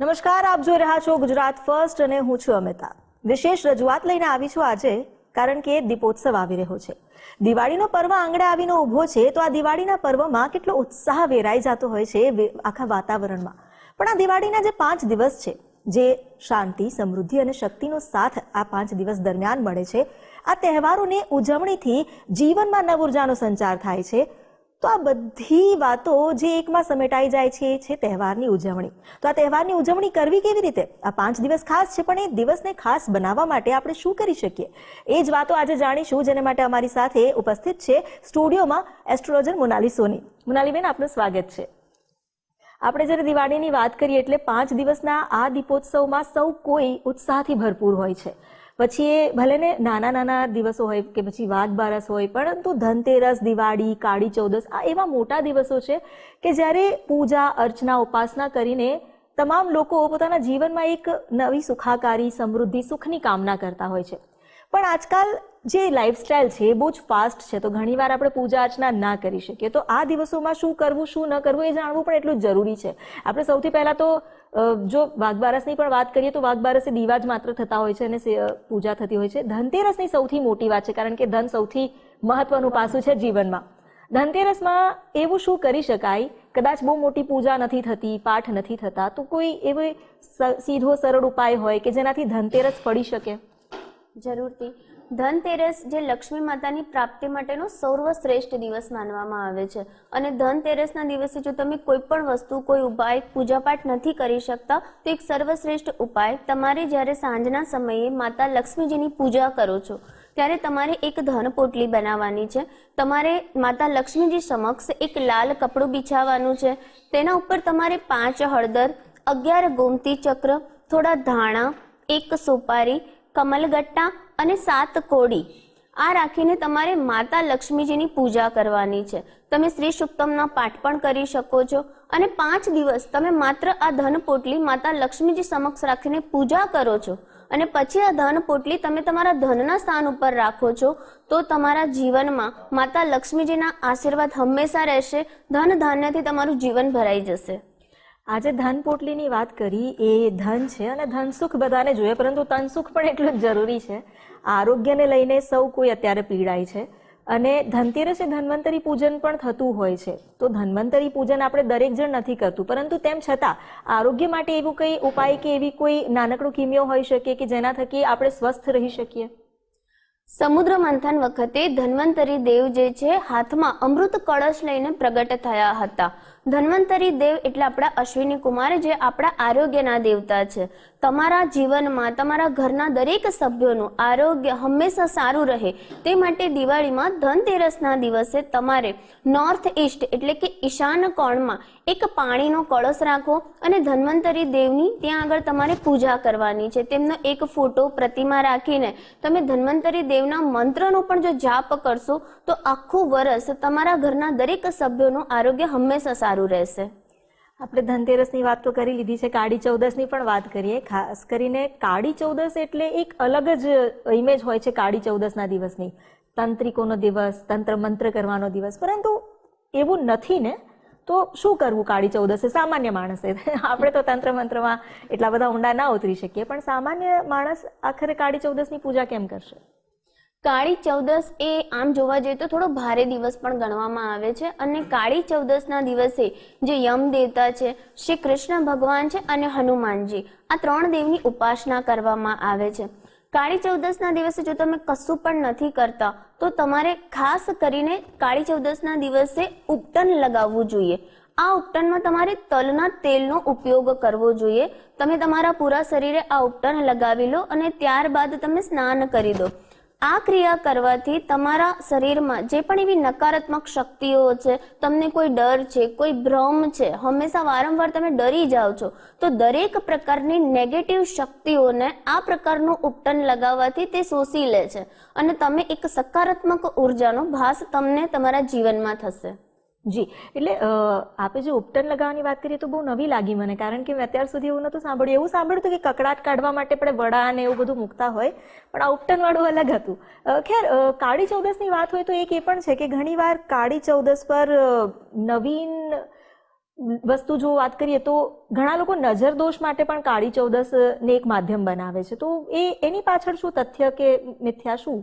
નમસ્કાર, આપ જોઈ રહ્યા છો ગુજરાત ફર્સ્ટ અને હું છું અમિતા. વિશેષ રજૂઆત લઈને આવી છું આજે, કારણ કે દીપોત્સવ આવી રહ્યો છે. દિવાળીનો પર્વ આંગણે આવીને ઊભો છે, તો આ દિવાળીના પર્વમાં કેટલો ઉત્સાહ વેરાઈ જતો હોય છે આખા વાતાવરણમાં. પણ આ દિવાળીના જે પાંચ દિવસ છે, જે શાંતિ, સમૃદ્ધિ અને શક્તિનો સાથ આ પાંચ દિવસ દરમિયાન મળે છે, આ તહેવારોની ઉજવણીથી જીવનમાં નવ ઉર્જાનો સંચાર થાય છે. તો આ બધી વાતો જે એકમાં સમેટાઈ જાય છે, એ છે તહેવારની ઉજવણી. તો આ તહેવારની ઉજવણી કરવી કેવી રીતે? આ પાંચ દિવસ ખાસ છે, પણ એ દિવસને ખાસ બનાવવા માટે આપણે શું કરી શકીએ? એ જ વાતો આજે જાણીશું, જેને માટે અમારી સાથે ઉપસ્થિત છે સ્ટુડિયોમાં એસ્ટ્રોલોજર મોનાલી સોની. મોનાલીબેન આપનું સ્વાગત છે. આપણે જ્યારે દિવાળીની વાત કરીએ એટલે પાંચ દિવસના આ દીપોત્સવમાં સૌ કોઈ ઉત્સાહથી ભરપૂર હોય છે. પછી એ ભલે ને નાના નાના દિવસો હોય કે પછી વાઘ બારસ હોય, પરંતુ ધનતેરસ, દિવાળી, કાળી ચૌદસ, આ એવા મોટા દિવસો છે કે જ્યારે પૂજા, અર્ચના, ઉપાસના કરીને તમામ લોકો પોતાના જીવનમાં એક નવી સુખાકારી, સમૃદ્ધિ, સુખની કામના કરતા હોય છે. પણ આજકાલ જે લાઈફસ્ટાઈલ છે એ બહુ જ ફાસ્ટ છે, તો ઘણીવાર આપણે પૂજા, અર્ચના ના કરી શકીએ. તો આ દિવસોમાં શું કરવું, શું ન કરવું એ જાણવું પણ એટલું જ જરૂરી છે. આપણે સૌથી પહેલાં તો જો વાઘબારસની પણ વાત કરીએ તો વાઘબારસે દીવા જ માત્ર થતા હોય છે અને પૂજા થતી હોય છે. ધનતેરસની સૌથી મોટી વાત છે કારણ કે ધન સૌથી મહત્વનું પાસું છે જીવનમાં. ધનતેરસમાં એવું શું કરી શકાય? કદાચ બહુ મોટી પૂજા નથી થતી, પાઠ નથી થતા, તો કોઈ એવો સીધો સરળ ઉપાય હોય કે જેનાથી ધનતેરસ પડી શકે? જરૂરથી. ધનતેરસ જે લક્ષ્મી માતાની પ્રાપ્તિ માટેનો સર્વશ્રેષ્ઠ દિવસ માનવામાં આવે છે. અને ધનતેરસના દિવસે જો તમે કોઈ પણ વસ્તુ, કોઈ ઉપાય, પૂજાપાઠ નથી કરી શકતા, તો એક સર્વશ્રેષ્ઠ ઉપાય તમારે જ્યારે સાંજના સમયે માતા લક્ષ્મીજીની પૂજા કરો છો, ત્યારે તમારે એક ધન પોટલી બનાવવાની છે. તમારે માતા લક્ષ્મીજી સમક્ષ એક લાલ કપડું બિછાવવાનું છે. તેના ઉપર તમારે પાંચ હળદર, અગિયાર ગોમતી ચક્ર, થોડા ધાણા, એક સોપારી, કમલગટ્ટા અને સાત કોડી આ રાખીને તમારે માતા લક્ષ્મીજીની પૂજા કરવાની છે. તમે શ્રી સુક્તમનો પાઠ પણ કરી શકો છો અને પાંચ દિવસ તમે માત્ર આ ધન પોટલી માતા લક્ષ્મીજી સમક્ષ રાખીને પૂજા કરો છો અને પછી આ ધન પોટલી તમે તમારા ધનના સ્થાન ઉપર રાખો છો, તો તમારા જીવનમાં માતા લક્ષ્મીજીના આશીર્વાદ હંમેશા રહેશે, ધન ધાન્યથી તમારું જીવન ભરાઈ જશે. આજે ધન પોટલીની વાત કરી, એ ધન છે અને ધન સુખ બધાને જોઈએ, પરંતુ તન સુખ પણ એટલું જ જરૂરી છે. આરોગ્યને લઈને સૌ કોઈ અત્યારે પીડાય છે. અને ધનતેરસે ધન્વંતરી પૂજન પણ થતું હોય છે. તો ધન્વંતરી પૂજન આપણે દરેક જણ નથી કરતું. પરંતુ તેમ છતાં, આરોગ્ય માટે એવું કંઈ ઉપાય કે એવી કોઈ નાનકડું કિમિયો હોઈ શકે કે જેના થકી આપણે સ્વસ્થ રહી શકીએ? સમુદ્ર મંથન વખતે ધન્વંતરી દેવ જે છે, હાથમાં અમૃત કળશ લઈને પ્રગટ થયા હતા. ધન્વંતરી દેવ એટલે આપણા અશ્વિની કુમાર જે આપણા આરોગ્યના દેવતા છે. તમારા જીવનમાં, તમારા ઘરના દરેક સભ્યોનું આરોગ્ય હંમેશા સારું રહે. તે માટે દિવાળીમાં ધનતેરસના દિવસે તમારે નોર્થ ઈસ્ટ એટલે કે ઈશાન કોણમાં એક પાણીનો કળશ રાખો અને ધન્વંતરી દેવની ત્યાં આગળ તમારે પૂજા કરવાની છે. તેમનો એક ફોટો પ્રતિમા રાખીને તમે ધન્વંતરી દેવના મંત્રનો પણ જો જાપ કરશો, તો આખું વરસ તમારા ઘરના દરેક સભ્યોનું આરોગ્ય હંમેશા સારું રહેશે. આપણે ધનતેરસની વાત તો કરી લીધી છે, કાળી ચૌદસની પણ વાત કરીએ. ખાસ કરીને કાળી ચૌદસ એટલે એક અલગ જ ઇમેજ હોય છે કાળી ચૌદસના દિવસની. તાંત્રિકોનો દિવસ, તંત્ર મંત્ર કરવાનો દિવસ. પરંતુ એવું નથી ને તો શું કરવું કાળી ચૌદસે? સામાન્ય માણસે. આપણે તો તંત્ર મંત્રમાં એટલા બધા ઊંડા ના ઉતરી શકીએ, પણ સામાન્ય માણસ આખરે કાળી ચૌદસની પૂજા કેમ કરશે? કાળી ચૌદસ એ આમ જોવા જઈએ તો થોડો ભારે દિવસ પણ ગણવામાં આવે છે અને કાળી ચૌદસના દિવસે જે યમ દેવતા છે, શ્રી કૃષ્ણ ભગવાન છે અને હનુમાનજી આ ત્રણ દેવની ઉપાસના કરવામાં આવે છે. કાળી ચૌદસના દિવસે જો તમે કશું પણ નથી કરતા, તો તમારે ખાસ કરીને કાળી ચૌદસના દિવસે ઉપટન લગાવવું જોઈએ. આ ઉપટનમાં તમારે તલના તેલનો ઉપયોગ કરવો જોઈએ. તમે તમારા પૂરા શરીરે આ ઉપટન લગાવી લો અને ત્યારબાદ તમે સ્નાન કરી દો. આ ક્રિયા કરવાથી તમારા શરીરમાં જે પણ એવી નકારાત્મક શક્તિઓ છે, તમને કોઈ ડર છે, કોઈ ભ્રમ છે, હંમેશા વારંવાર તમે ડરી જાઓ છો, તો દરેક પ્રકારની નેગેટિવ શક્તિઓને આ પ્રકારનું ઉપટન લગાવવાથી તે શોષી લે છે અને તમે એક સકારાત્મક ઉર્જાનો ભાસ તમને તમારા જીવનમાં થશે. જી. એટલે આપે જે ઉપટન લગાવવાની વાત કરીએ તો બહુ નવી લાગી મને, કારણ કે મેં અત્યાર સુધી એવું નહોતું સાંભળ્યું. એવું સાંભળ્યું હતું કે કકડાટ કાઢવા માટે આપણે વડા અને એવું બધું મૂકતા હોય, પણ આ ઉપટન વાળું અલગ હતું. ખેર કાળી ચૌદસની વાત હોય તો એક એ પણ છે કે ઘણીવાર કાળી ચૌદસ પર નવીન વસ્તુ જો વાત કરીએ તો ઘણા લોકો નજર દોષ માટે પણ કાળી ચૌદસ ને એક માધ્યમ બનાવે છે. તો એ, એની પાછળ શું તથ્ય કે મિથ્યા શું?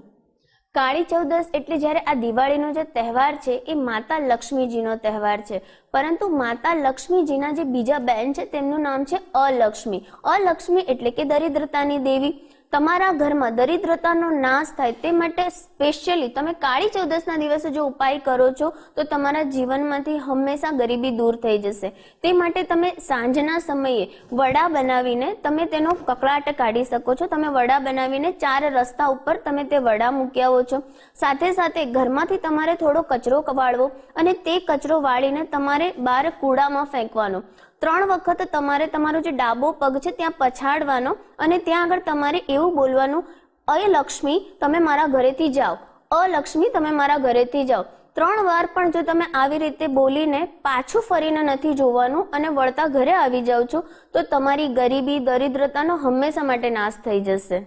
કાળી ચૌદસ એટલે જ્યારે આ દિવાળીનો જે તહેવાર છે, એ માતા લક્ષ્મીજીનો તહેવાર છે. પરંતુ માતા લક્ષ્મીજીના જે બીજા બેન છે, તેમનું નામ છે અલક્ષ્મી. અલક્ષ્મી એટલે કે દરિદ્રતાની દેવી. તમારા ઘરમાં દરિદ્રતાનો નાશ થાય તે માટે સ્પેશિયલી તમે કાળી ચૌદસના દિવસે જો ઉપાય કરો છો, તો તમારા જીવનમાંથી હંમેશા ગરીબી દૂર થઈ જશે. તે માટે તમે સાંજના સમયે વડા બનાવીને તમે તેનો કકળાટ કાઢી શકો છો. તમે વડા બનાવીને ચાર રસ્તા ઉપર તમે તે વડા મૂકી આવો છો. સાથે સાથે ઘરમાંથી તમારે થોડો કચરો વાળવો અને તે કચરો વાળીને તમારે બહાર કૂડામાં ફેંકવાનો. ત્રણ વખત તમારે તમારો જે ડાબો પગ છે ત્યાં પછાડવાનો અને ત્યાં આગળ તમારે એવું બોલવાનું અય લક્ષ્મી તમે મારા ઘરેથી જાઓ. અલક્ષ્મી, તમે મારા ઘરેથી જાઓ. ત્રણ વાર પણ જો તમે આવી રીતે બોલીને પાછું ફરીને નથી જોવાનું અને વળતા ઘરે આવી જાઓ છો, તો તમારી ગરીબી, દરિદ્રતાનો હંમેશા માટે નાશ થઈ જશે.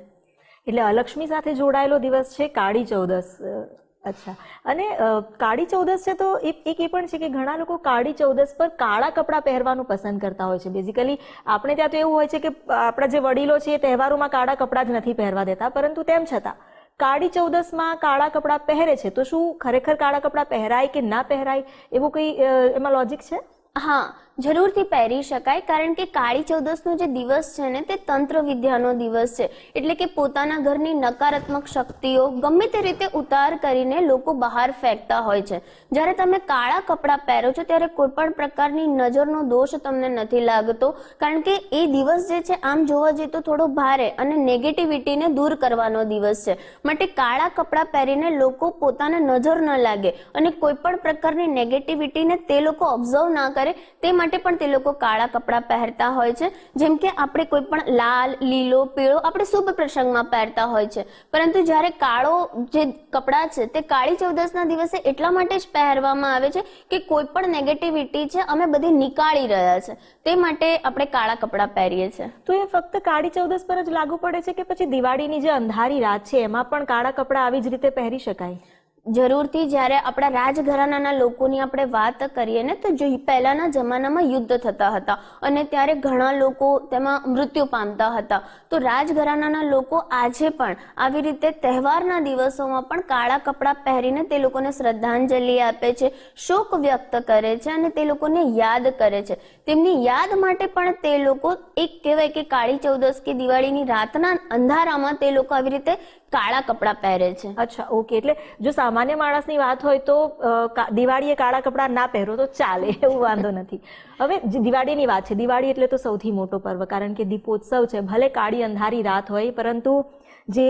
એટલે અલક્ષ્મી સાથે જોડાયેલો દિવસ છે કાળી ચૌદસ. અચ્છા. અને કાળી ચૌદસ છે તો એક એ પણ છે કે ઘણા લોકો કાળી ચૌદસ પર કાળા કપડાં પહેરવાનું પસંદ કરતા હોય છે. બેઝિકલી આપણે ત્યાં તો એવું હોય છે કે આપણા જે વડીલો છે એ તહેવારોમાં કાળા કપડાં જ નથી પહેરવા દેતા, પરંતુ તેમ છતાં, કાળી ચૌદસમાં કાળા કપડાં પહેરે છે. તો શું ખરેખર કાળા કપડાં પહેરાય કે ના પહેરાય? એવું કંઈ એમાં લોજિક છે? હા. જરૂરથી પહેરી શકાય, કારણ કે કાળી ચૌદસનો જે દિવસ છે ને, તે તંત્ર વિદ્યાનો દિવસ છે. એટલે કે પોતાના ઘરની નકારાત્મક શક્તિઓ ગમે તે રીતે ઉતાર કરીને લોકો બહાર ફેંકતા હોય છે. જ્યારે તમે કાળા કપડાં પહેરો છો, ત્યારે કોઈ પણ પ્રકારની નજરનો દોષ તમને નથી લાગતો, કારણ કે એ દિવસ જે છે, આમ જોવા જઈએ તો થોડો ભારે અને નેગેટિવિટીને દૂર કરવાનો દિવસ છે. માટે કાળા કપડાં પહેરીને લોકો પોતાને નજર ન લાગે અને કોઈ પણ પ્રકારની નેગેટિવિટીને તે લોકો ઓબ્ઝર્વ ના કરે, તે માટે પણ તે લોકો કાળા કપડાં પહેરતા હોય છે. જેમ કે આપણે કોઈ પણ લાલ, લીલો, પીળો આપણે શુભ પ્રસંગમાં પહેરતા હોય છે. પરંતુ જ્યારે કાળો જે કપડાં છે તે કાળી ચૌદસના દિવસે એટલા માટે જ પહેરવામાં આવે છે કે કોઈ પણ નેગેટિવિટી છે અમે બધી નીકાળી રહ્યા છે. તે માટે આપણે કાળા કપડાં પહેરીએ છીએ. તો એ ફક્ત કાળી ચૌદસ પર જ લાગુ પડે છે કે પછી દિવાળીની જે અંધારી રાત છે એમાં પણ કાળા કપડાં આવી જ રીતે પહેરી શકાય? જરૂરથી જ્યારે આપણા રાજઘરાનાના લોકોની આપણે વાત કરીએ ને, તો જો પહેલાના જમાનામાં યુદ્ધ થતા હતા અને ત્યારે ઘણા લોકો તેમાં મૃત્યુ પામતા હતા. તો રાજઘરાનાના લોકો આજે પણ આવી રીતે તહેવારના દિવસોમાં પણ કાળા કપડાં પહેરીને તે લોકોને શ્રદ્ધાંજલિ આપે છે, શોક વ્યક્ત કરે છે અને તે લોકોને યાદ કરે છે. તેમની યાદ માટે પણ તે લોકો એક કહેવાય કે કાળી ચૌદસ કે દિવાળીની રાતના અંધારામાં તે લોકો આવી રીતે કાળા કપડાં પહેરે છે. અચ્છા ઓકે એટલે જો સામાન્ય માણસની વાત હોય તો દિવાળીએ કાળા કપડાં ના પહેરો તો ચાલે, એવું વાંધો નથી. હવે દિવાળીની વાત છે, દિવાળી એટલે તો સૌથી મોટો પર્વ, કારણ કે દીપોત્સવ છે, ભલે કાળી અંધારી રાત હોય, પરંતુ જે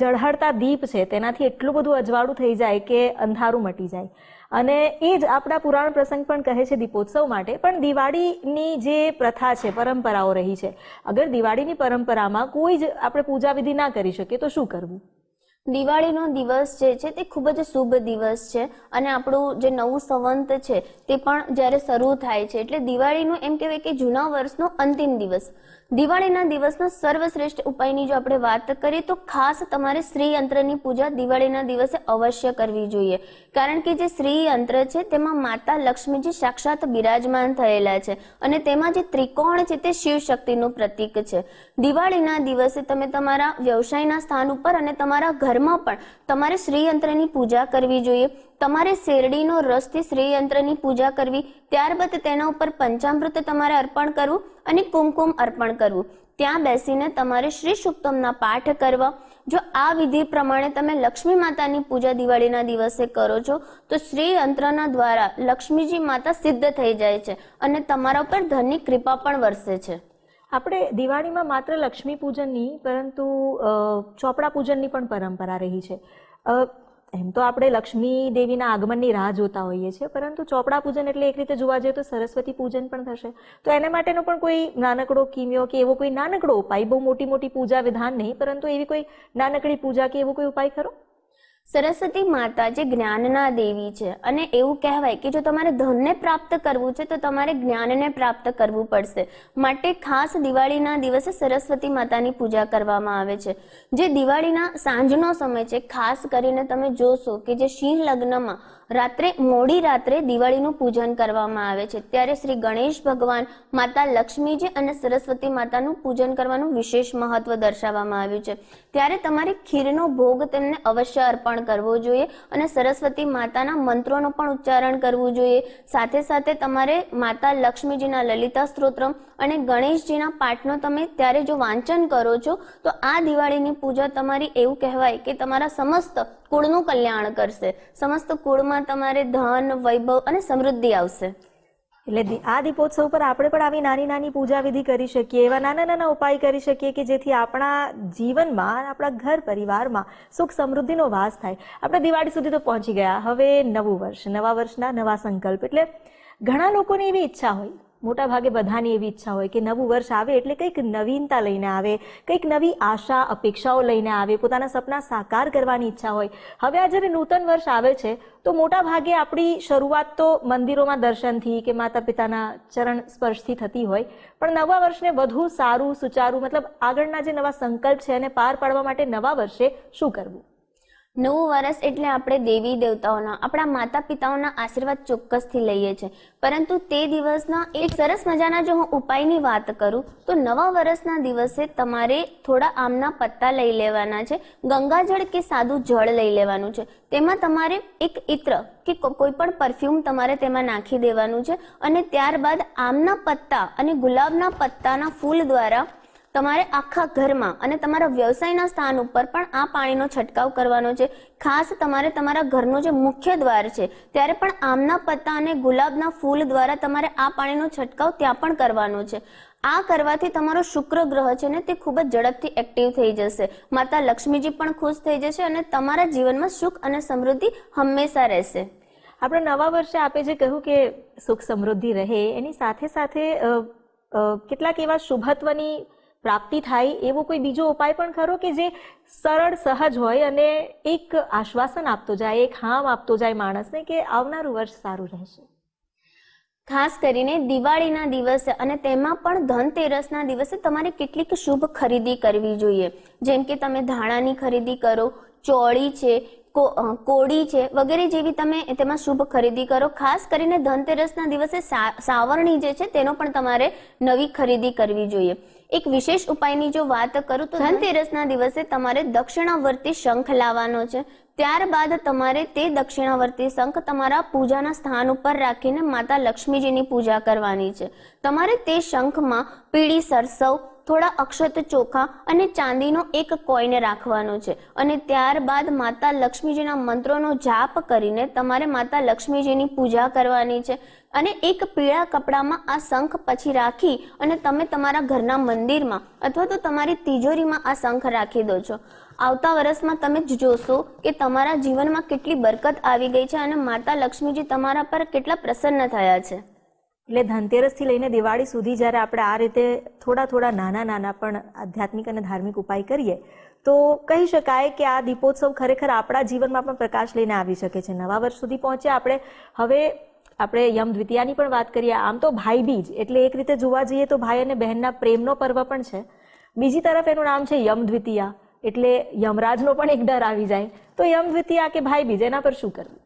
જળહળતા દીપ છે, તેનાથી એટલું બધું અજવાળું થઈ જાય કે અંધારું મટી જાય. અને એ જ આપણા પુરાણ પ્રસંગ પણ કહે છે દીપોત્સવ માટે. પણ દિવાળીની જે પ્રથા છે, પરંપરાઓ રહી છે, અગર દિવાળીની પરંપરામાં કોઈ જ આપણે પૂજા વિધિ ના કરી શકીએ, તો શું કરવું? દિવાળીનો દિવસ જે છે તે ખૂબ જ શુભ દિવસ છે અને આપણું જે નવું સંવંત છે તે પણ જ્યારે શરૂ થાય છે, એટલે દિવાળીનું એમ કહેવાય કે જૂના વર્ષનો અંતિમ દિવસ. દિવાળીના દિવસના સર્વશ્રેષ્ઠ ઉપાયની જો આપણે વાત કરીએ, તો ખાસ તમારે શ્રીયંત્રની પૂજા દિવાળીના દિવસે અવશ્ય કરવી જોઈએ. કારણ કે જે શ્રીયંત્ર છે, તેમાં માતા લક્ષ્મીજી સાક્ષાત બિરાજમાન થયેલા છે અને તેમાં જે ત્રિકોણ છે, તે શિવ શક્તિનું પ્રતીક છે. દિવાળીના દિવસે તમે તમારા વ્યવસાયના સ્થાન ઉપર અને તમારા ઘરમાં પણ તમારે શ્રીયંત્રની પૂજા કરવી જોઈએ. તમારે શેરડીનો રસથી શ્રીયંત્રની પૂજા કરવી, ત્યારબાદ તેના ઉપર પંચામૃત તમારે અર્પણ કરવું અને કુમકુમ અર્પણ કરવું. ત્યાં બેસીને તમારે શ્રી સુક્તમના પાઠ કરવા. જો આ વિધિ પ્રમાણે તમે લક્ષ્મી માતાની પૂજા દિવાળીના દિવસે કરો છો, તો શ્રી યંત્રના દ્વારા લક્ષ્મીજી માતા સિદ્ધ થઈ જાય છે અને તમારા ઉપર ધનની કૃપા પણ વરસે છે. આપણે દિવાળીમાં માત્ર લક્ષ્મી પૂજનની પરંતુ ચોપડા પૂજનની પણ પરંપરા રહી છે. એમ તો આપણે લક્ષ્મી દેવીના આગમનની રાહ જોતા હોઈએ છીએ, પરંતુ ચોપડા પૂજન એટલે એક રીતે જોવા જઈએ તો સરસ્વતી પૂજન પણ થશે. તો એના માટેનો પણ કોઈ નાનકડો કિમ્યો કે એવો કોઈ નાનકડો ઉપાય, બહુ મોટી મોટી પૂજા વિધાન નહીં, પરંતુ એવી કોઈ નાનકડી પૂજા કે એવો કોઈ ઉપાય ખરો? સરસ્વતી માતા જે જ્ઞાનના દેવી છે, અને એવું કહેવાય કે જો તમારે ધનને પ્રાપ્ત કરવું છે, તો તમારે જ્ઞાનને પ્રાપ્ત કરવું પડશે. માટે ખાસ દિવાળીના દિવસે સરસ્વતી માતાની પૂજા કરવામાં આવે છે. જે દિવાળીના સાંજનો સમય છે, ખાસ કરીને તમે જોશો કે જે સિંહ લગ્નમાં રાત્રે, મોડી રાત્રે દિવાળીનું પૂજન કરવામાં આવે છે. ત્યારે શ્રી ગણેશ ભગવાન માતા લક્ષ્મીજી અને સરસ્વતી માતાનું પૂજન કરવાનું વિશેષ મહત્વ દર્શાવવામાં આવ્યું છે. ત્યારે તમારે ખીરનો ભોગ તેમને અવશ્ય અર્પણ કરવો જોઈએ અને સરસ્વતી માતાના મંત્રોનું પણ ઉચ્ચારણ કરવું જોઈએ. સાથે સાથે તમારે માતા લક્ષ્મીજીના લલિતા સ્ત્રોત્રમ અને ગણેશજીના પાઠનો તમે ત્યારે જો વાંચન કરો છો, તો આ દિવાળીની પૂજા તમારી એવું કહેવાય કે તમારા સમસ્ત કુળનું કલ્યાણ કરશે. સમસ્ત કુળમાં તમારે ધન, વૈભવ અને સમૃદ્ધિ આવશે. એટલે આ દીપોત્સવ પર આપણે પણ આવી નાની નાની પૂજા વિધિ કરી શકીએ, એવા નાના નાના ઉપાય કરી શકીએ કે જેથી આપણા જીવનમાં, આપણા ઘર પરિવારમાં સુખ સમૃદ્ધિનો વાસ થાય. આપણે દિવાળી સુધી તો પહોંચી ગયા. હવે નવું વર્ષ, નવા વર્ષના નવા સંકલ્પ. એટલે ઘણા લોકોની એવી ઈચ્છા હોય મોટા ભાગે બધાની એવી ઈચ્છા હોય કે નવું વર્ષ આવે એટલે કંઈક નવીનતા લઈને આવે, કંઈક નવી આશા, અપેક્ષાઓ લઈને આવે, પોતાના સપના સાકાર કરવાની ઈચ્છા હોય. હવે આ જ્યારે નૂતન વર્ષ આવે છે, તો મોટા ભાગે આપણી શરૂઆત તો મંદિરોમાં દર્શનથી કે માતા પિતાના ચરણ સ્પર્શથી થતી હોય, પણ નવા વર્ષને વધુ સારું, સુચારું, મતલબ આગળના જે નવા સંકલ્પ છે એને પાર પાડવા માટે નવા વર્ષે શું કરવું? નવું વર્ષ એટલે આપણે દેવી દેવતાઓના, આપણા માતા પિતાઓના આશીર્વાદ ચોક્કસથી લઈએ છીએ. પરંતુ તે દિવસના એક સરસ મજાના જો હું ઉપાયની વાત કરું, તો નવા વર્ષના દિવસે તમારે થોડા આમના પત્તા લઈ લેવાના છે, ગંગાજળ કે સાદું જળ લઈ લેવાનું છે. તેમાં તમારે એક ઇત્ર કે કોઈ પણ પરફ્યુમ તમારે તેમાં નાખી દેવાનું છે અને ત્યારબાદ આમના પત્તા અને ગુલાબના પત્તાના ફૂલ દ્વારા તમારે આખા ઘરમાં અને તમારા વ્યવસાયના સ્થાન ઉપર પણ આ પાણીનો છંટકાવ કરવાનો છે. ખાસ તમારે તમારા ઘરનો જે મુખ્ય દ્વાર છે, ત્યારે પણ આમના પત્તા અને ગુલાબના ફૂલ દ્વારા તમારે આ પાણીનો છંટકાવ ત્યાં પણ કરવાનો છે. આ કરવાથી તમારો શુક્ર ગ્રહ છે ને તે ખૂબ જ ઝડપથી એક્ટિવ થઈ જશે. માતા લક્ષ્મીજી પણ ખુશ થઈ જશે અને તમારા જીવનમાં સુખ અને સમૃદ્ધિ હંમેશા રહેશે. આપણે નવા વર્ષે આપે જે કહ્યું કે સુખ સમૃદ્ધિ રહે, એની સાથે સાથે કેટલાક એવા શુભત્વની પ્રાપ્તિ થાય એવો કોઈ બીજો ઉપાય પણ ખરો કે જે સરળ, સહજ હોય અને એક આશ્વાસન આપતો જાય, એક હામ આપતો જાય માણસને કે આવનારું વર્ષ સારું રહેશે? ખાસ કરીને દિવાળીના દિવસે અને તેમાં પણ ધનતેરસના દિવસે તમારે કેટલીક શુભ ખરીદી કરવી જોઈએ. જેમ કે તમે ધાણાની ખરીદી કરો, ચોળી છે કો- અ, છે વગેરે જેવી તમે તેમાં શુભ ખરીદી કરો. ખાસ કરીને ધનતેરસના દિવસે સા- સાવરણી જે છે તેનો પણ તમારે નવી ખરીદી કરવી જોઈએ. એક વિશેષ ઉપાયની જો વાત કરું તો ધનતેરસના દિવસે તમારે દક્ષિણાવર્તી શંખ લાવવાનો છે. ત્યારબાદ તમારે તે દક્ષિણાવર્તી શંખ તમારા પૂજાના સ્થાન ઉપર રાખીને માતા લક્ષ્મીજીની પૂજા કરવાની છે. તમારે તે શંખમાં પીળી સરસવ, થોડા અક્ષત ચોખા અને ચાંદીનો એક કોઈને રાખવાનો છે. અને ત્યારબાદ માતા લક્ષ્મીજીના મંત્રોનો જાપ કરીને તમારે માતા લક્ષ્મીજીની પૂજા કરવાની છે. અને એક પીળા કપડામાં આ શંખ પછી રાખી અને તમે તમારા ઘરના મંદિરમાં અથવા તો તમારી તિજોરીમાં આ શંખ રાખી દો છો. આવતા વર્ષમાં તમે જ જોશો કે તમારા જીવનમાં કેટલી બરકત આવી ગઈ છે અને માતા લક્ષ્મીજી તમારા પર કેટલા પ્રસન્ન થયા છે. એટલે ધનતેરસથી લઈને દિવાળી સુધી જ્યારે આપણે આ રીતે થોડા થોડા નાના નાના પણ આધ્યાત્મિક અને ધાર્મિક ઉપાય કરીએ, તો કહી શકાય કે આ દીપોત્સવ ખરેખર આપણા જીવનમાં પણ પ્રકાશ લઈને આવી શકે છે. નવા વર્ષ સુધી પહોંચ્યા આપણે, હવે આપણે યમ દ્વિતીયાની પણ વાત કરીએ, આમ તો ભાઈ બીજ, એટલે એક રીતે જોવા જઈએ તો ભાઈ અને બહેનના પ્રેમનો પર્વ પણ છે. બીજી તરફ એનું નામ છે યમ દ્વિતીયા. એટલે યમરાજનો પણ એક ડર આવી જાય. તો યમ દ્વિતીયા કે ભાઈ બીજ એના પર શું કરવું?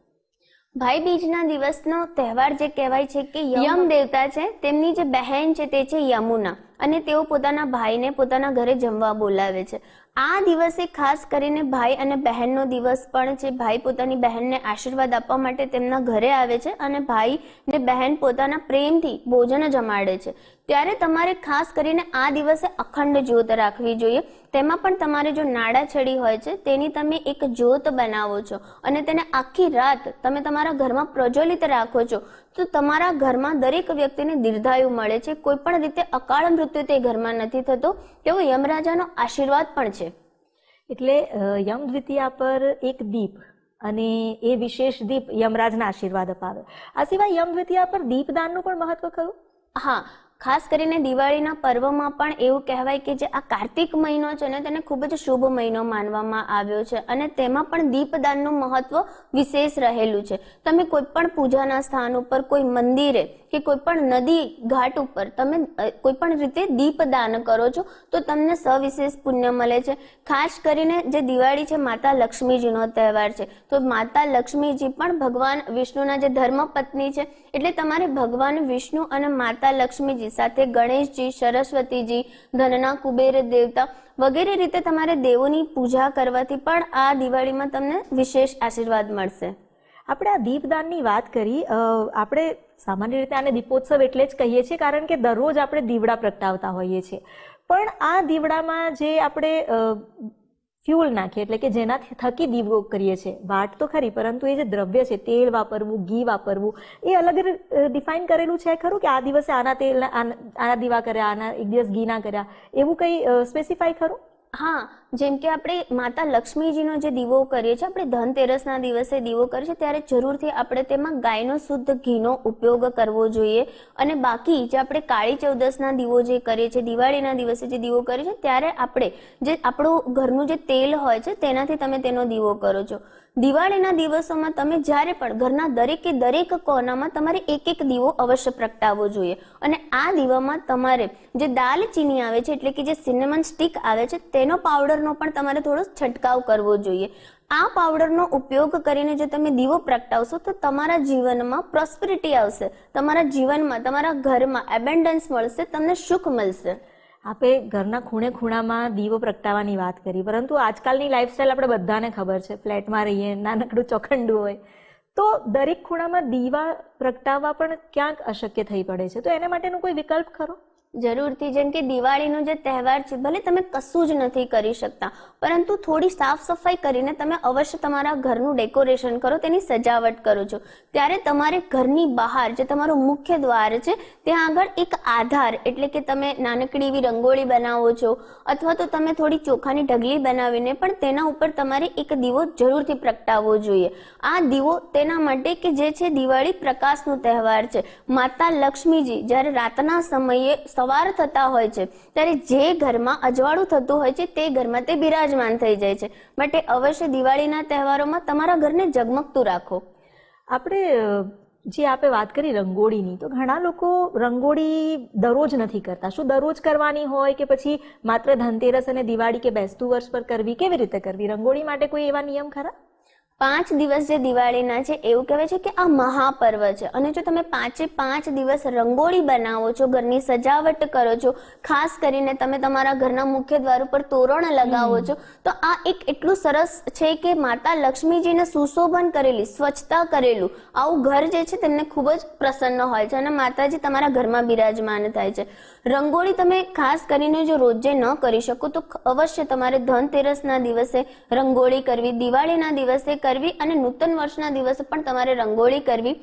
ભાઈ બીજના દિવસનો તહેવાર જે કહેવાય છે કે યમ દેવતા છે, તેમની જે બહેન છે તે છે યમુના. અને તેઓ પોતાના ભાઈને પોતાના ઘરે જમવા બોલાવે છે. આ દિવસે ખાસ કરીને ભાઈ અને બહેનનો દિવસ પણ છે, ભાઈ પોતાની બહેનને આશીર્વાદ આપવા માટે તેમના ઘરે આવે છે અને ભાઈ ને બહેન પોતાના પ્રેમથી ભોજન જમાડે છે. ત્યારે તમારે ખાસ કરીને આ દિવસે અખંડ જ્યોત રાખવી જોઈએ. તેમાં પણ તમારે જો નાડા છડી હોય છે તેની તમે એક જ્યોત બનાવો છો અને તેને આખી રાત તમે તમારા ઘરમાં પ્રજ્વલિત રાખો છો તો તમારા ઘરમાં દરેક વ્યક્તિને દીર્ઘાયુ મળે છે. કોઈ પણ રીતે અકાળ મૃત્યુ તે ઘરમાં નથી થતો. તેવો યમરાજાનો આશીર્વાદ પણ છે. એટલે યમ દ્વિતીયા પર એક દીપ અને એ વિશેષ દીપ યમરાજના આશીર્વાદ અપાવે. આ સિવાય યમ દ્વિતીયા પર દીપદાનનું પણ મહત્વ ખરું? હા ખાસ કરીને દિવાળીના પર્વમાં પણ એવું કહેવાય કે જે આ કાર્તિક મહિનો છે ને તેને ખૂબ જ શુભ મહિનો માનવામાં આવ્યો છે અને તેમાં પણ દીપદાનનું મહત્વ વિશેષ રહેલું છે. તમે કોઈ પણ પૂજાના સ્થાન ઉપર, કોઈ મંદિરે કે કોઈ પણ નદી ઘાટ ઉપર તમે કોઈ પણ રીતે દીપદાન કરો છો તો તમને સવિશેષ પુણ્ય મળે છે. ખાસ કરીને જે દિવાળી છે માતા લક્ષ્મીજીનો તહેવાર છે. તો માતા લક્ષ્મીજી પણ ભગવાન વિષ્ણુના જે ધર્મપત્ની છે, એટલે તમારે ભગવાન વિષ્ણુ અને માતા લક્ષ્મીજી સાથે ગણેશજી, સરસ્વતીજી ધનના કુબેર, દેવતા વગેરે રીતે તમારે દેવોની પૂજા કરવાથી પણ આ દિવાળીમાં તમને વિશેષ આશીર્વાદ મળશે. આપણે આ દીપદાનની વાત કરી આપણે સામાન્ય રીતે આને દીપોત્સવ એટલે જ કહીએ છીએ કારણ કે દરરોજ આપણે દીવડા પ્રગટાવતા હોઈએ છીએ. પણ આ દીવડામાં જે આપણે ફ્યુલ નાખીએ એટલે કે જેનાથી થકી દીવો કરીએ છીએ. વાટ તો ખરી, પરંતુ એ જે દ્રવ્ય છે, તેલ વાપરવું, ઘી વાપરવું, એ અલગ ડિફાઇન કરેલું છે ખરું કે આ દિવસે આના તેલ આના દીવા કર્યા, આના એક દિવસ ઘીના કર્યા, એવું કંઈ સ્પેસિફાઈ ખરું? હા, જેમ કે આપણે માતા લક્ષ્મીજીનો જે દીવો કરીએ છીએ, આપણે ધનતેરસના દિવસે દીવો કરીએ છીએ, ત્યારે જરૂરથી આપણે તેમાં ગાયનો શુદ્ધ ઘીનો ઉપયોગ કરવો જોઈએ. અને બાકી જે આપણે કાળી ચૌદસના દીવો જે કરીએ છીએ, દિવાળીના દિવસે જે દીવો કરીએ છીએ, ત્યારે આપણે જે આપણું ઘરનું જે તેલ હોય છે, તેનાથી તમે તેનો દીવો કરો છો. દિવાળીના દિવસોમાં તમે જ્યારે પણ ઘરના દરેકે દરેક કોનામાં તમારે એક એક દીવો અવશ્ય પ્રગટાવવો જોઈએ. અને આ દીવામાં તમારે જે દાલચીની આવે છે, એટલે કે જે સિનેમન સ્ટિક આવે છે તેનો પાવડરનો પણ તમારે થોડો છંટકાવ કરવો જોઈએ. આ પાવડરનો ઉપયોગ કરીને જો તમે દીવો પ્રગટાવશો, તો તમારા જીવનમાં પ્રોસ્પરિટી આવશે. તમારા જીવનમાં, તમારા ઘરમાં એબેન્ડન્સ મળશે, તમને સુખ મળશે. આપણે ઘરના ખૂણે ખૂણામાં દીવો પ્રગટાવવાની વાત કરી, પરંતુ આજકાલની લાઈફસ્ટાઈલ આપણે બધાને ખબર છે. ફ્લેટમાં રહીએ, નાનકડું ચોખંડું હોય. તો દરેક ખૂણામાં દીવા પ્રગટાવવા પણ ક્યાંક અશક્ય થઈ પડે છે. તો એના માટેનો કોઈ વિકલ્પ ખરો? જરૂરથી, જેમ કે દિવાળીનો જે તહેવાર છે, ભલે તમે કશું જ નથી કરી શકતા, પરંતુ થોડી સાફ સફાઈ કરીને તમે અવશ્ય તમારા ઘરનું ડેકોરેશન કરો, તેની સજાવટ કરો છો. ત્યારે તમારે ઘરની બહાર, જે તમારું મુખ્ય દ્વાર છે, ત્યાં આગળ એક આધાર, એટલે કે તમે નાનકડી એવી રંગોળી બનાવો છો, અથવા તો તમે થોડી ચોખાની ઢગલી બનાવીને પણ તેના ઉપર તમારે એક દીવો જરૂરથી પ્રગટાવવો જોઈએ. આ દીવો તેના માટે કે જે છે, દિવાળી પ્રકાશનો તહેવાર છે. માતા લક્ષ્મીજી જ્યારે રાતના સમયે સવાર થતા હોય છે, ત્યારે જે ઘરમાં અજવાળું થતું હોય છે, તે ઘરમાં તે બિરાજમાન થઈ જાય છે. માટે અવશ્ય દિવાળીના તહેવારોમાં તમારા ઘરને ઝગમગતું રાખો. આપણે જે આપણે વાત કરી રંગોળીની, તો ઘણા લોકો રંગોળી દરરોજ નથી કરતા. શું દરરોજ કરવાની હોય કે પછી માત્ર ધનતેરસ અને દિવાળી કે બેસતું વર્ષ પર કરવી? કેવી રીતે કરવી? રંગોળી માટે કોઈ એવા નિયમ ખરા? પાંચ દિવસ જે દિવાળીના છે એવું કહેવાય છે કે આ મહાપર્વ છે. અને જો તમે પાંચે પાંચ દિવસ રંગોળી બનાવો છો ઘરની સજાવટ કરો છો ખાસ કરીને તમે તમારા ઘરના મુખ્ય દ્વાર ઉપર તોરણ લગાવો છો તો આ એક એટલું સરસ છે કે માતા લક્ષ્મીજીને સુશોભન કરેલી સ્વચ્છતા કરેલું આવું ઘર જે છે તેમને ખૂબ જ પ્રસન્ન હોય છે અને માતાજી તમારા ઘરમાં બિરાજમાન થાય છે. રંગોળી તમે ખાસ કરીને જો રોજે ન કરી શકો, તો અવશ્ય તમારે ધનતેરસના દિવસે રંગોળી કરવી, દિવાળીના દિવસે કરવી અને નૂતન વર્ષના દિવસે પણ તમારે રંગોળી કરવી.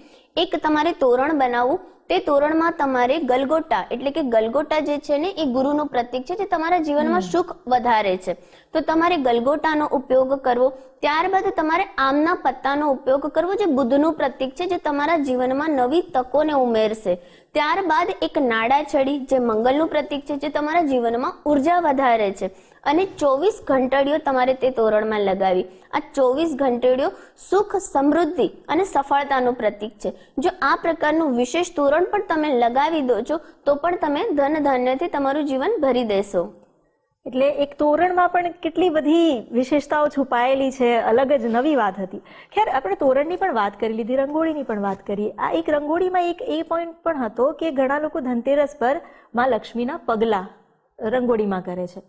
એક તમારે તોરણ બનાવવું તે તોરણમાં તમારે ગલગોટા એટલે કે ગલગોટા જે છે ને એ ગુરુનું પ્રતીક છે જે તમારા જીવનમાં સુખ વધારે છે. તો તમારે ગલગોટાનો ઉપયોગ કરવો ત્યારબાદ તમારે આમના પત્તાનો ઉપયોગ કરવો જે બુદ્ધનું પ્રતીક છે જે તમારા જીવનમાં નવી તકોને ઉમેરશે. ત્યારબાદ એક નાડા છડી જે મંગલનું પ્રતીક છે જે તમારા જીવનમાં ઊર્જા વધારે છે. અને ચોવીસ ઘંટડીઓ તમારે તે તોરણમાં લગાવી. આ ચોવીસ ઘંટડીઓ સુખ, સમૃદ્ધિ અને સફળતાનું પ્રતીક છે. જો આ પ્રકારનું વિશેષ તોરણ પણ તમે લગાવી દો છો, તો પણ તમે ધન ધાન્યથી તમારું જીવન ભરી દેશો. એટલે એક તોરણમાં પણ કેટલી બધી વિશેષતાઓ છુપાયેલી છે, અલગ જ નવી વાત હતી. ખેર, આપણે તોરણની પણ વાત કરી લીધી, રંગોળીની પણ વાત કરી. આ એક રંગોળીમાં એક એ પોઈન્ટ પણ હતો કે ઘણા લોકો ધનતેરસ પરમાં લક્ષ્મીના પગલાં રંગોળીમાં કરે છે.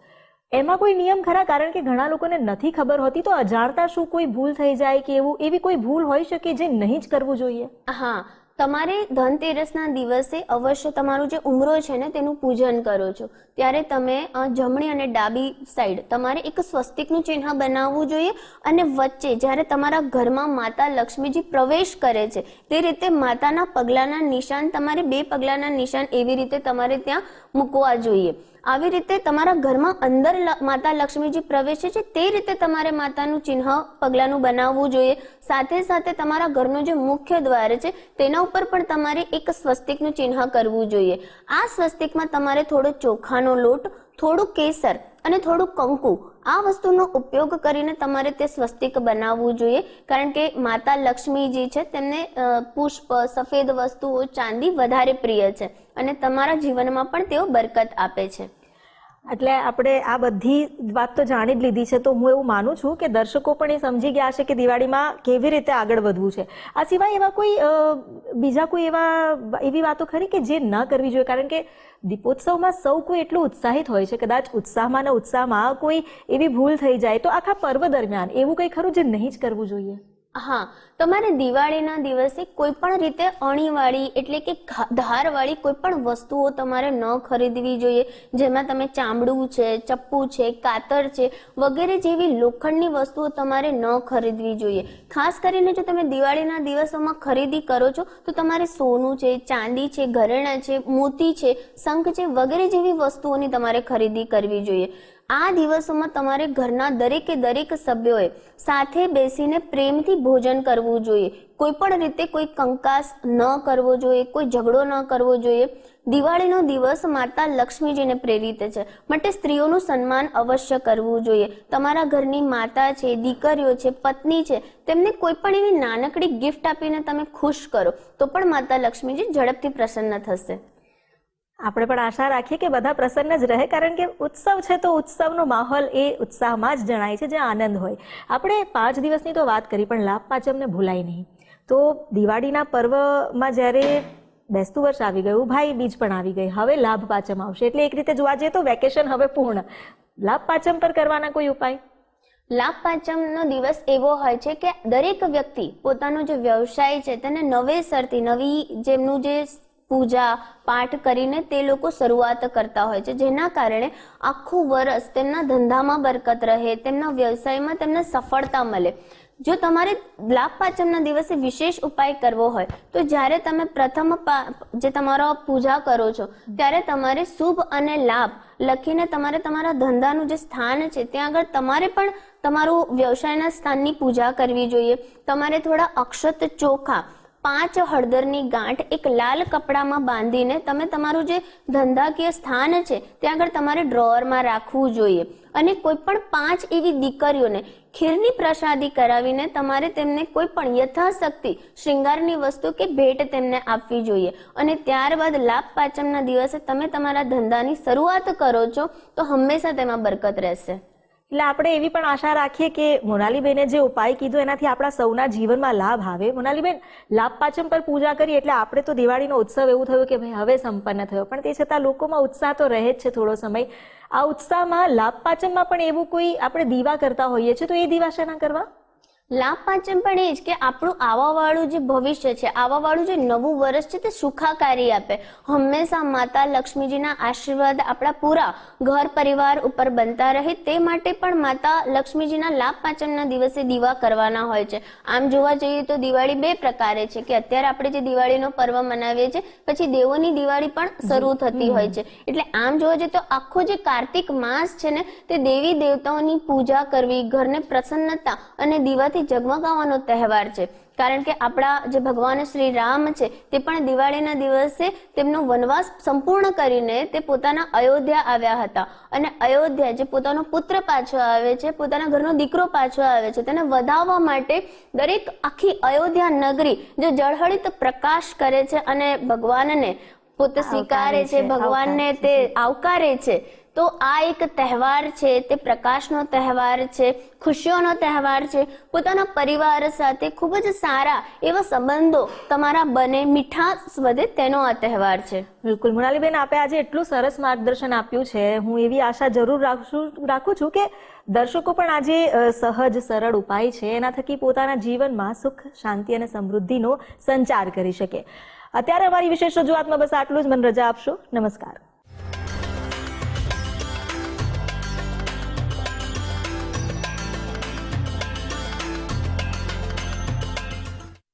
એમાં કોઈ નિયમ ખરા? કારણ કે ઘણા લોકોને નથી ખબર હોતી, તો અજાણતા શું કોઈ ભૂલ થઈ જાય કે એવું? એવી કોઈ ભૂલ હોઈ શકે જે નહીં જ કરવું જોઈએ? હા, તમારે ધનતેરસના દિવસે અવશ્ય તમારું જે ઉમરો છે ને, તેનું પૂજન કરો છો. ત્યારે તમે જમણી અને ડાબી સાઈડ તમારે એક સ્વસ્તિકનું ચિહ્ન બનાવવું જોઈએ અને વચ્ચે જ્યારે તમારા ઘરમાં માતા લક્ષ્મીજી પ્રવેશ કરે છે, તે રીતે માતાના પગલાના નિશાન તમારે બે પગલાના નિશાન એવી રીતે તમારે ત્યાં મૂકવા જોઈએ. આવી રીતે તમારા ઘરમાં અંદર માતા લક્ષ્મીજી પ્રવેશે છે, તે રીતે તમારે માતાનું ચિહ્ન પગલાંનું બનાવવું જોઈએ. સાથે સાથે તમારા ઘરનો જે મુખ્ય દ્વાર છે, તેના ઉપર પણ તમારે એક સ્વસ્તિકનું ચિહ્ન કરવું જોઈએ. આ સ્વસ્તિકમાં તમારે થોડો ચોખાનો લોટ, થોડું કેસર અને થોડું કંકુ આ વસ્તુનો ઉપયોગ કરીને તમારે તે સ્વસ્તિક બનાવવું જોઈએ. કારણ કે માતા લક્ષ્મીજી છે, તેમને પુષ્પ, સફેદ વસ્તુઓ, ચાંદી વધારે પ્રિય છે અને તમારા જીવનમાં પણ તેઓ બરકત આપે છે. એટલે આપણે આ બધી વાત તો જાણી જ લીધી છે, તો હું એવું માનું છું કે દર્શકો પણ એ સમજી ગયા છે કે દિવાળીમાં કેવી રીતે આગળ વધવું છે. આ સિવાય એવા કોઈ બીજા કોઈ એવા એવી વાતો ખરી કે જે ન કરવી જોઈએ? કારણ કે દીપોત્સવમાં સૌ કોઈ એટલું ઉત્સાહિત હોય છે, કદાચ ઉત્સાહમાં ને ઉત્સાહમાં કોઈ એવી ભૂલ થઈ જાય તો આખા પર્વ દરમિયાન એવું કંઈ ખરું જે નહીં જ કરવું જોઈએ? હા, તમારે દિવાળીના દિવસે કોઈ પણ રીતે અણીવાળી એટલે કે ધારવાળી કોઈ પણ વસ્તુઓ તમારે ન ખરીદવી જોઈએ, જેમાં તમે ચામડું છે, ચપ્પુ છે, કાતર છે, વગેરે જેવી લોખંડની વસ્તુઓ તમારે ન ખરીદવી જોઈએ. ખાસ કરીને જો તમે દિવાળીના દિવસોમાં ખરીદી કરો છો, તો તમારે સોનું છે, ચાંદી છે, ઘરેણાં છે, મોતી છે, શંખ છે, વગેરે જેવી વસ્તુઓની તમારે ખરીદી કરવી જોઈએ. આ દિવસોમાં તમારે ઘરના દરેકે દરેક સભ્યોએ સાથે બેસીને પ્રેમથી ભોજન કરવું જોઈએ. કોઈ પણ રીતે કોઈ કંકાસ ન કરવો જોઈએ, કોઈ ઝઘડો ન કરવો જોઈએ. દિવાળીનો દિવસ માતા લક્ષ્મીજીને પ્રેરિત છે. માટે સ્ત્રીઓનું સન્માન અવશ્ય કરવું જોઈએ. તમારા ઘરની માતા છે, દીકરીઓ છે, પત્ની છે, તેમને કોઈ પણ એવી નાનકડી ગિફ્ટ આપીને તમે ખુશ કરો, તો પણ માતા લક્ષ્મીજી ઝડપથી પ્રસન્ન થશે. આપણે પણ આશા રાખીએ કે બધા પ્રસન્ન જ રહે, કારણ કે ઉત્સવ છે તો ઉત્સવનો માહોલ એ ઉત્સાહમાં જ જણાય છે જે આનંદ હોય. આપણે પાંચ દિવસની તો વાત કરી, પણ લાભ પાંચમને ભૂલાય નહીં. તો દિવાળીના પર્વમાં જ્યારે બેસતું વર્ષ આવી ગયું ભાઈ બીજ પણ આવી ગઈ, હવે લાભ પાંચમ આવશે. એટલે એક રીતે જોવા જઈએ તો વેકેશન હવે પૂર્ણ. લાભ પાંચમ પર કરવાના કોઈ ઉપાય? લાભ પાંચમનો દિવસ એવો હોય છે કે દરેક વ્યક્તિ પોતાનો જે વ્યવસાય છે, તેને નવેસરથી નવી જેમનું જે પૂજા પાઠ કરીને તે લોકો શરૂઆત કરતા હોય છે. જેના કારણે આખું વર્ષ તેમના ધંધામાં બરકત રહે, તેમના વ્યવસાયમાં તેમને સફળતા મળે. જો તમારે લાભ પાંચમના દિવસે વિશેષ ઉપાય કરવો હોય, તો જ્યારે તમે પ્રથમ જે તમારો પૂજા કરો છો, ત્યારે તમારે શુભ અને લાભ લખીને તમારે તમારા ધંધાનું જે સ્થાન છે, ત્યાં આગળ તમારે પણ તમારું વ્યવસાયના સ્થાનની પૂજા કરવી જોઈએ. તમારે થોડા અક્ષત ચોખા પાંચ હળદરની ગાંઠ એક લાલ કપડામાં બાંધીને તમે તમારું જે ધંધાકીય સ્થાન છે, ત્યાં આગળ તમારે ડ્રોવરમાં રાખવું જોઈએ. અને કોઈ પણ પાંચ એવી દીકરીઓને ખીરની પ્રસાદી કરાવીને તમારે તેમને કોઈ પણ યથાશક્તિ શૃંગારની વસ્તુ કે ભેટ તેમને આપવી જોઈએ. અને ત્યારબાદ લાભ પાંચમના દિવસે તમે તમારા ધંધાની શરૂઆત કરો છો, તો હંમેશા તેમાં બરકત રહેશે. એટલે આપણે એવી પણ આશા રાખીએ કે મોનાલીબેને જે ઉપાય કીધો એનાથી આપણા સૌના જીવનમાં લાભ આવે. મોનાલીબેન લાભ પાંચમ પર પૂજા કરી એટલે આપણે તો દિવાળીનો ઉત્સવ એવું થયું કે ભાઈ હવે સંપન્ન થયો. પણ તે છતાં લોકોમાં ઉત્સાહ તો રહે જ છે થોડો સમય. આ ઉત્સાહમાં લાભ પાંચમમાં પણ એવું કોઈ આપણે દીવા કરતા હોઈએ છીએ તો એ દીવા શેના કરવા? લાભ પાંચમ પણ એ જ કે આપણું આવાવાળું જે ભવિષ્ય છે આવાવાળું જે નવું વર્ષ છે તે સુખાકારી આપે. હંમેશા માતા લક્ષ્મીજીના આશીર્વાદ આપણા પૂરા ઘર પરિવાર ઉપર બનતા રહે તે માટે પણ માતા લક્ષ્મીજીના લાભ પાંચમના દિવસે દીવા કરવાના હોય છે. આમ જોવા જઈએ તો દિવાળી બે પ્રકારે છે કે અત્યારે આપણે જે દિવાળીનો પર્વ મનાવીએ છીએ પછી દેવોની દિવાળી પણ શરૂ થતી હોય છે. એટલે આમ જોવા જઈએ તો આખો જે કાર્તિક માસ છે ને તે દેવી દેવતાઓની પૂજા કરવી ઘરને પ્રસન્નતા અને દીવાથી જગમગાવવાનો તહેવાર છે. કારણ કે આપણા જે ભગવાન શ્રી રામ છે તે પણ દિવાળીના દિવસે તેમનો વનવાસ સંપૂર્ણ કરીને તે પોતાના અયોધ્યા આવ્યા હતા. અને અયોધ્યા જે પોતાનો પુત્ર પાછો આવે છે પોતાના ઘરનો દીકરો પાછો આવે છે તેને વધાવવા માટે દરેક આખી અયોધ્યા નગરી જે જળહળિત પ્રકાશ કરે છે અને ભગવાનને પોતે સ્વીકારે છે, ભગવાનને તે આવકારે છે તો આ એક તહેવાર છે, તે પ્રકાશનો તહેવાર છે, ખુશીઓનો તહેવાર છે. પોતાના પરિવાર સાથે ખૂબ જ સારા એવા સંબંધો તમારા બને મીઠાશ વધે તેનો આ તહેવાર છે. બિલકુલ. મૃણાલીબેન આપે આજે એટલું સરસ માર્ગદર્શન આપ્યું છે. હું એવી આશા જરૂર રાખું રાખું છું કે દર્શકો પણ આજે સહજ, સરળ ઉપાય છે. એના થકી પોતાના જીવનમાં સુખ, શાંતિ અને સમૃદ્ધિનો સંચાર કરી શકે. અત્યારે અમારી વિશેષ રજૂઆતમાં બસ આટલું જ. મને રજા આપશો. નમસ્કાર.